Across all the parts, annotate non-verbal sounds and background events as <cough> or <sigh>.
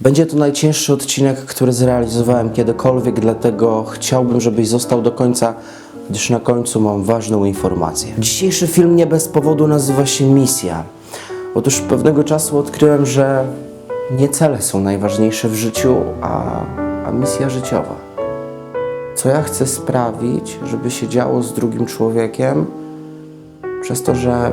Będzie to najcięższy odcinek, który zrealizowałem kiedykolwiek, dlatego chciałbym, żebyś został do końca, gdyż na końcu mam ważną informację. Dzisiejszy film nie bez powodu nazywa się Misja. Otóż pewnego czasu odkryłem, że nie cele są najważniejsze w życiu, a, a misja życiowa. Co ja chcę sprawić, żeby się działo z drugim człowiekiem, przez to, że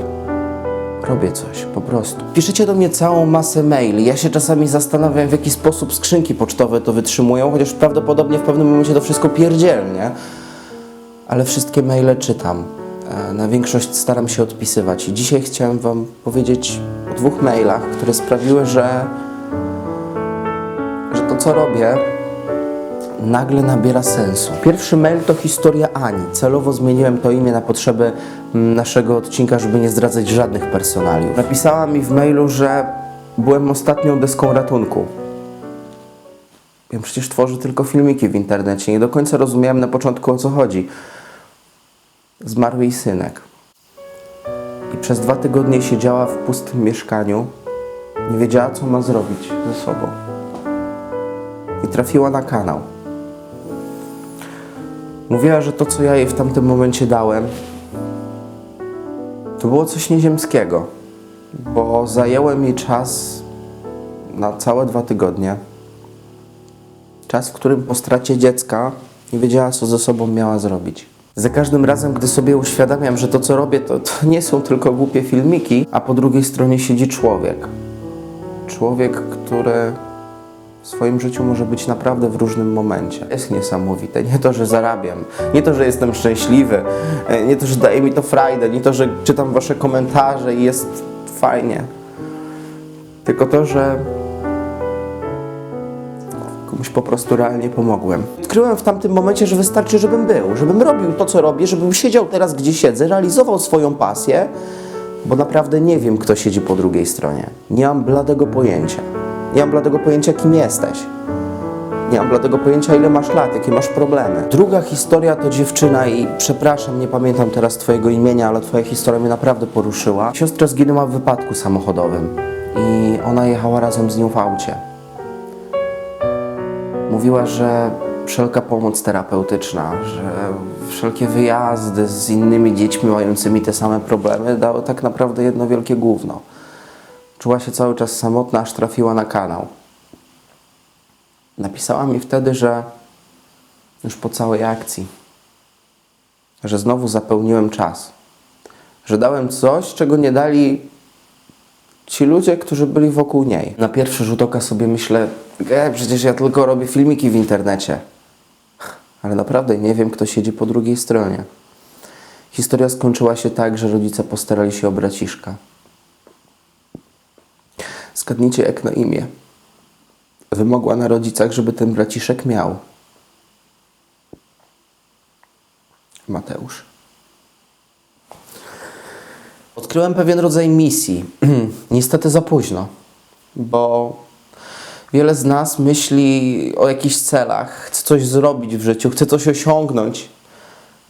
robię coś, po prostu. Piszecie do mnie całą masę maili. Ja się czasami zastanawiam, w jaki sposób skrzynki pocztowe to wytrzymują, chociaż prawdopodobnie w pewnym momencie to wszystko pierdzielnie. Ale wszystkie maile czytam. E, Na większość staram się odpisywać. I dzisiaj chciałem Wam powiedzieć o dwóch mailach, które sprawiły, że, że to, co robię, nagle nabiera sensu. Pierwszy mail to historia Ani. Celowo zmieniłem to imię na potrzeby mm, naszego odcinka, żeby nie zdradzać żadnych personaliów. Napisała mi w mailu, że byłem ostatnią deską ratunku. Ja przecież tworzę tylko filmiki w internecie. Nie do końca rozumiałem na początku o co chodzi. Zmarł jej synek. I przez dwa tygodnie siedziała w pustym mieszkaniu. Nie wiedziała, co ma zrobić ze sobą. I trafiła na kanał. Mówiła, że to, co ja jej w tamtym momencie dałem, to było coś nieziemskiego, bo zajęłem jej czas na całe dwa tygodnie. Czas, w którym po stracie dziecka nie wiedziała, co ze sobą miała zrobić. Za każdym razem, gdy sobie uświadamiam, że to, co robię, to, to nie są tylko głupie filmiki, a po drugiej stronie siedzi człowiek. Człowiek, który w swoim życiu może być naprawdę w różnym momencie. Jest niesamowite. Nie to, że zarabiam, nie to, że jestem szczęśliwy, e, nie to, że daje mi to frajdę, nie to, że czytam wasze komentarze i jest fajnie. Tylko to, że komuś po prostu realnie pomogłem. Odkryłem w tamtym momencie, że wystarczy, żebym był, żebym robił to, co robię, żebym siedział teraz, gdzie siedzę, realizował swoją pasję, bo naprawdę nie wiem, kto siedzi po drugiej stronie. Nie mam bladego pojęcia. Nie mam bladego pojęcia, kim jesteś. Nie mam bladego pojęcia, ile masz lat, jakie masz problemy. Druga historia to dziewczyna i przepraszam, nie pamiętam teraz twojego imienia, ale twoja historia mnie naprawdę poruszyła. Siostra zginęła w wypadku samochodowym i ona jechała razem z nią w aucie. Mówiła, że wszelka pomoc terapeutyczna, że wszelkie wyjazdy z innymi dziećmi mającymi te same problemy dały tak naprawdę jedno wielkie gówno. Czuła się cały czas samotna, aż trafiła na kanał. Napisała mi wtedy, że już po całej akcji, że znowu zapełniłem czas, że dałem coś, czego nie dali ci ludzie, którzy byli wokół niej. Na pierwszy rzut oka sobie myślę, e, przecież ja tylko robię filmiki w internecie. Ale naprawdę nie wiem, kto siedzi po drugiej stronie. Historia skończyła się tak, że rodzice postarali się o braciszka. Zgadnijcie, jak na imię. Wymogła na rodzicach, żeby ten braciszek miał. Mateusz. Odkryłem pewien rodzaj misji. <clears throat> Niestety za późno, bo wiele z nas myśli o jakichś celach, chce coś zrobić w życiu, chce coś osiągnąć,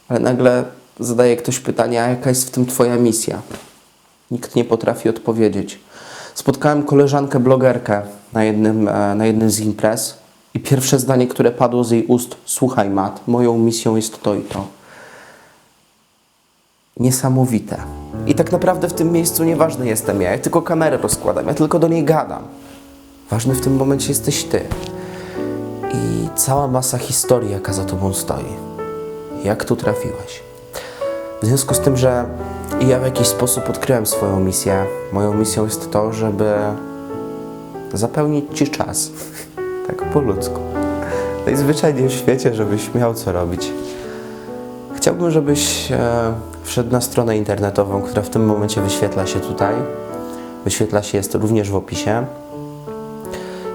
ale nagle zadaje ktoś pytanie, a jaka jest w tym Twoja misja? Nikt nie potrafi odpowiedzieć. Spotkałem koleżankę blogerkę na jednym, e, na jednym z imprez i pierwsze zdanie, które padło z jej ust, słuchaj Mat, moją misją jest to i to. Niesamowite. I tak naprawdę w tym miejscu nieważny jestem ja, ja tylko kamerę rozkładam, ja tylko do niej gadam. Ważny w tym momencie jesteś ty. I cała masa historii, jaka za tobą stoi. Jak tu trafiłeś? W związku z tym, że ja w jakiś sposób odkryłem swoją misję, moją misją jest to, żeby zapełnić ci czas. <laughs> tak po ludzku. Najzwyczajniej w świecie, żebyś miał co robić. Chciałbym, żebyś e, wszedł na stronę internetową, która w tym momencie wyświetla się tutaj. Wyświetla się jest również w opisie.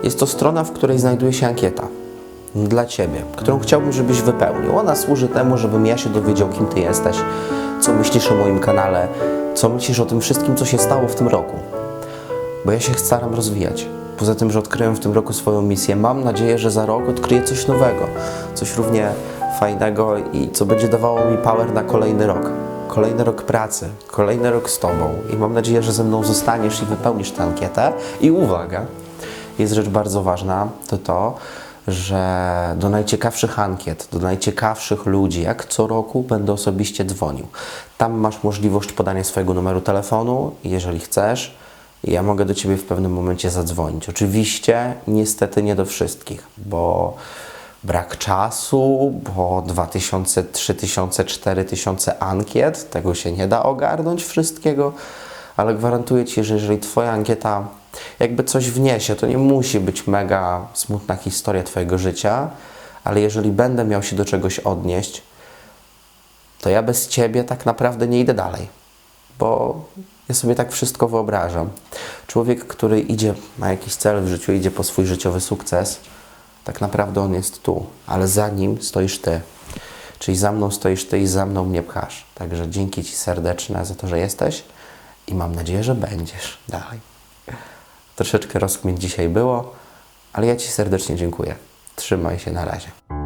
Jest to strona, w której znajduje się ankieta dla Ciebie, którą chciałbym, żebyś wypełnił. Ona służy temu, żebym ja się dowiedział, kim Ty jesteś, co myślisz o moim kanale, co myślisz o tym wszystkim, co się stało w tym roku. Bo ja się staram rozwijać. Poza tym, że odkryłem w tym roku swoją misję, mam nadzieję, że za rok odkryję coś nowego, coś równie fajnego i co będzie dawało mi power na kolejny rok. Kolejny rok pracy, kolejny rok z Tobą i mam nadzieję, że ze mną zostaniesz i wypełnisz tę ankietę. I uwaga, jest rzecz bardzo ważna, to to, że do najciekawszych ankiet, do najciekawszych ludzi, jak co roku, będę osobiście dzwonił. Tam masz możliwość podania swojego numeru telefonu, jeżeli chcesz. Ja mogę do Ciebie w pewnym momencie zadzwonić. Oczywiście, niestety nie do wszystkich, bo brak czasu, bo 2000, 3000, 4000 ankiet, tego się nie da ogarnąć wszystkiego, ale gwarantuję Ci, że jeżeli Twoja ankieta jakby coś wniesie, to nie musi być mega smutna historia Twojego życia, ale jeżeli będę miał się do czegoś odnieść, to ja bez Ciebie tak naprawdę nie idę dalej, bo ja sobie tak wszystko wyobrażam. Człowiek, który idzie, ma jakiś cel w życiu, idzie po swój życiowy sukces, tak naprawdę on jest tu, ale za nim stoisz Ty. Czyli za mną stoisz Ty i za mną mnie pchasz. Także dzięki Ci serdeczne za to, że jesteś i mam nadzieję, że będziesz dalej. Troszeczkę rozkmin dzisiaj było, ale ja Ci serdecznie dziękuję. Trzymaj się na razie.